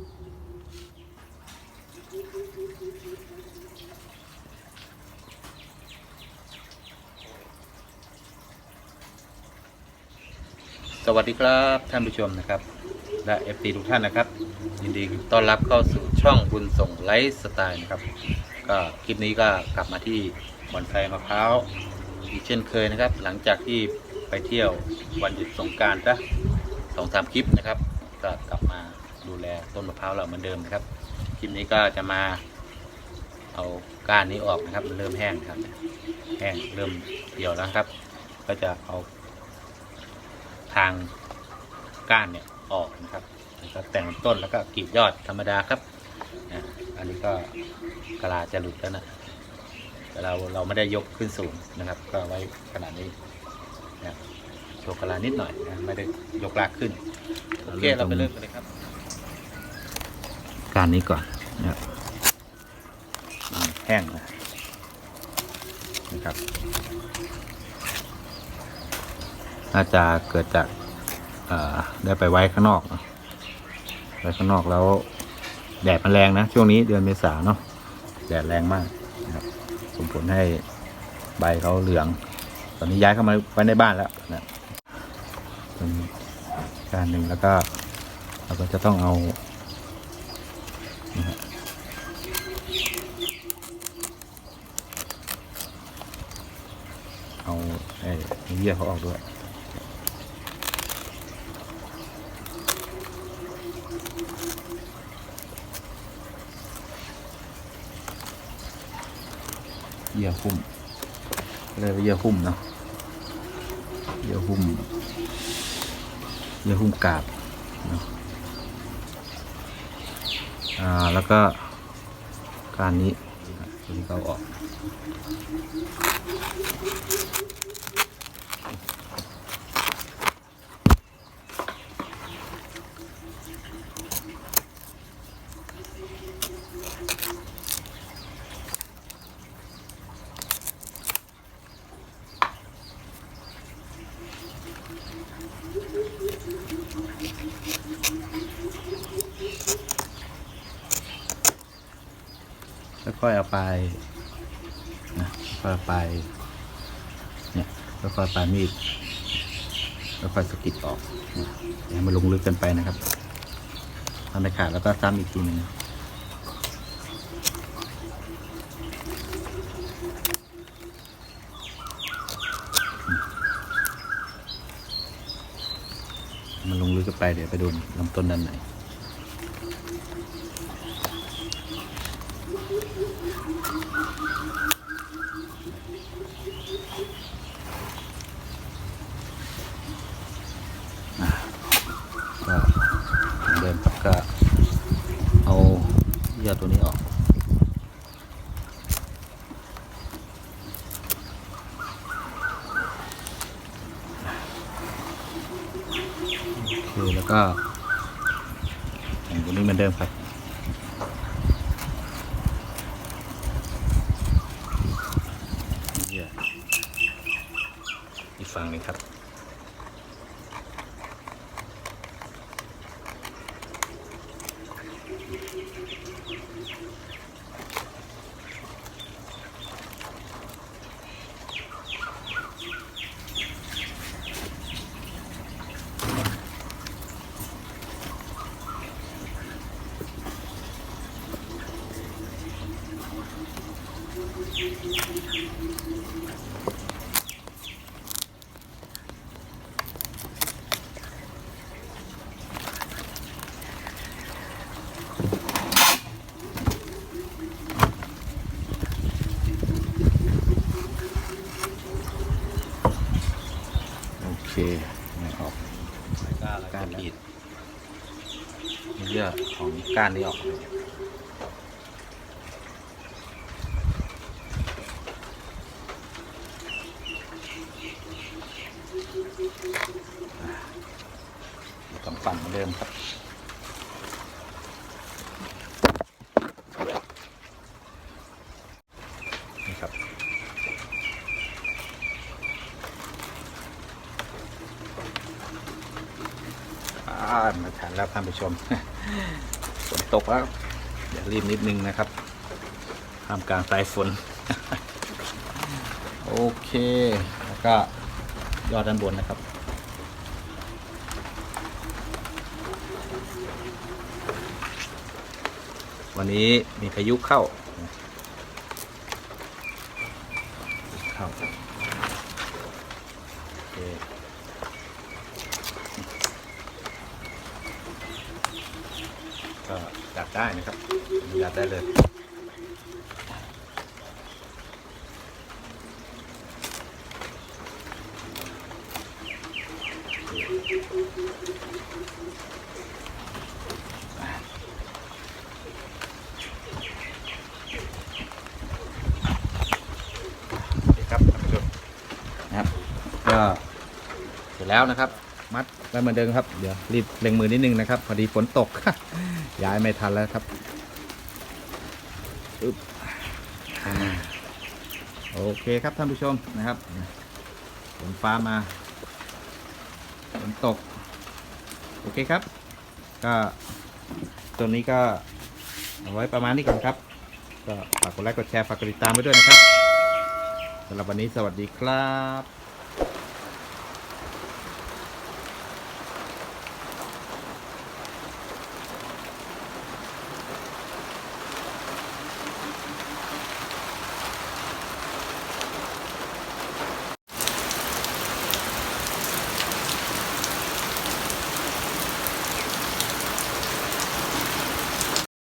สวัสดีครับท่านผู้ชมนะครับ และเอฟซีทุกท่านนะครับ ยินดีต้อนรับเข้าสู่ช่องบุญส่งไลฟ์สไตล์นะครับ ก็คลิปนี้ก็กลับมาที่บ่อนไฟมะพร้าวอีกเช่นเคยนะครับ หลังจากที่ไปเที่ยววันหยุดสงการซะสองสามคลิปนะครับ ก็กลับมา ดูแลต้นมะพร้าวเราเหมือนเดิมนะครับคลิปนี้ก็จะมาเอาก้านนี้ออกนะครับมันเริ่มแห้งครับ แห้งเริ่มเหี่ยวแล้วครับ ก็จะเอาทางก้านเนี่ยออกนะครับแล้วก็แต่งต้นแล้วก็กรีดยอดธรรมดาครับอันนี้ก็กลาจะหลุดแล้วนะแต่เราเราไม่ได้ยกขึ้นสูงนะครับ ก็ไว้ขนาดนี้นะโชว์กลานิดหน่อยนะไม่ได้ยกลากขึ้นโอเคเราไปเริ่มกันเลยครับ การนี้ก่อนนะครับแห้งนะนะครับ น่าจะเกิดจากได้ไปไว้ข้างนอกไว้ข้างนอกแล้ว แดดมันแรงนะ ช่วงนี้เดือนเมษาเนาะแดดแรงมากนะครับส่งผลให้ใบเขาเหลือง ตอนนี้ย้ายเข้ามาไว้ในบ้านแล้วนะเป็นการหนึ่งแล้วก็เราก็จะต้องเอา เอาไอ้เยี่ยเขาออกด้วยเยื่อหุ้มเรียกว่าเยื่อหุ้มเนาะเยื่อหุ้มเยื่อหุ้มกาบเนาะ อ่าแล้วก็การนี้ตัวนี้ก็เขาออก ค่อยเอาไปนะค่อยเอาไปเนี่ยแล้วค่อยเอาปลายมีดแล้วค่อยสะกิดออกอย่ามันลงลึกกินไปนะครับทำไปขาดแล้วก็ซ้ำอีกทีหนึ่งมันลงลึกกินไปเดี๋ยวไปดนลำต้นด้านไหน ก็เหมือนเดิมครับก็เอา เยื่อตัวนี้ออก โอเค แล้วก็แต่งตัวนี้เหมือนเดิมครับอีกฝั่งนึงครับ เคไม่ออกก้านแล้วเยื่อของก้านนี้ออกเลยกำปั่นเหมือนเดิมครับ นี่ครับ อ่ามาทานแล้วท่านผู้ชมฝนตกแล้วอย่ารีบนิดนึงนะครับท่ามกลางสายฝน โอเคแล้วก็ยอดด้านบนนะครับวันนี้มีพายุเข้าโอเค ก็จัดได้นะครับอนุญาตได้เลยโอเคครับท่านผู้ชมนะครับก็เสร็จแล้วนะครับ มัดไว้เหมือนเดิมครับ เดี๋ยวรีบเล็งมือนิดนึงนะครับ พอดีฝนตก ย้ายไม่ทันแล้วครับอึ๊บโอเคครับท่านผู้ชมนะครับฝนฟ้ามาฝนตก โอเคครับ ก็ตัวนี้ก็เอาไว้ประมาณนี้ก่อนครับ ก็ฝากกดไลค์กดแชร์ฝากกดติดตามไว้ด้วยนะครับสำหรับวันนี้สวัสดีครับ